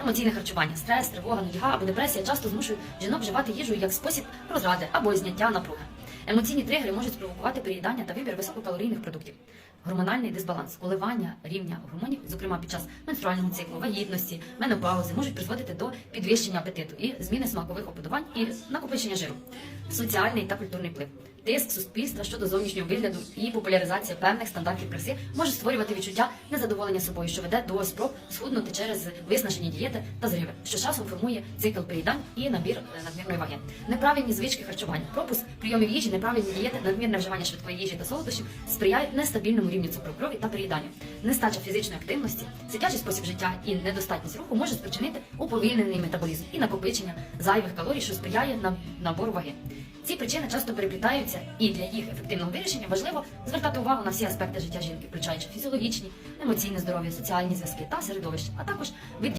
Емоційне харчування, стрес, тривога, нудьга або депресія часто змушують жінок вживати їжу як спосіб розради або зняття напруги. Емоційні тригери можуть спровокувати переїдання та вибір висококалорійних продуктів. Гормональний дисбаланс, коливання рівня гормонів, зокрема під час менструального циклу, вагітності, менопаузи, можуть призводити до підвищення апетиту і зміни смакових уподобань і накопичення жиру. Соціальний та культурний вплив. Тиск суспільства щодо зовнішнього вигляду і популяризація певних стандартів краси може створювати відчуття незадоволення собою, що веде до спроб схуднути через виснажені дієти та зриви, що часом формує цикл переїдань і набір е, надмірної ваги. Неправильні звички харчування, пропуск прийомів їжі, неправильні дієти, надмірне вживання швидкої їжі та солодощів сприяють нестабільному рівню цукру крові та переїданню. Нестача фізичної активності, сидячий спосіб життя і недостатність руху може спричинити уповільнений метаболізм і накопичення зайвих калорій, що сприяє набору ваги. Ці причини часто переплітаються, і для їх ефективного вирішення важливо звертати увагу на всі аспекти життя жінки, включаючи фізіологічні, емоційне здоров'я, соціальні зв'язки та середовище, а також вид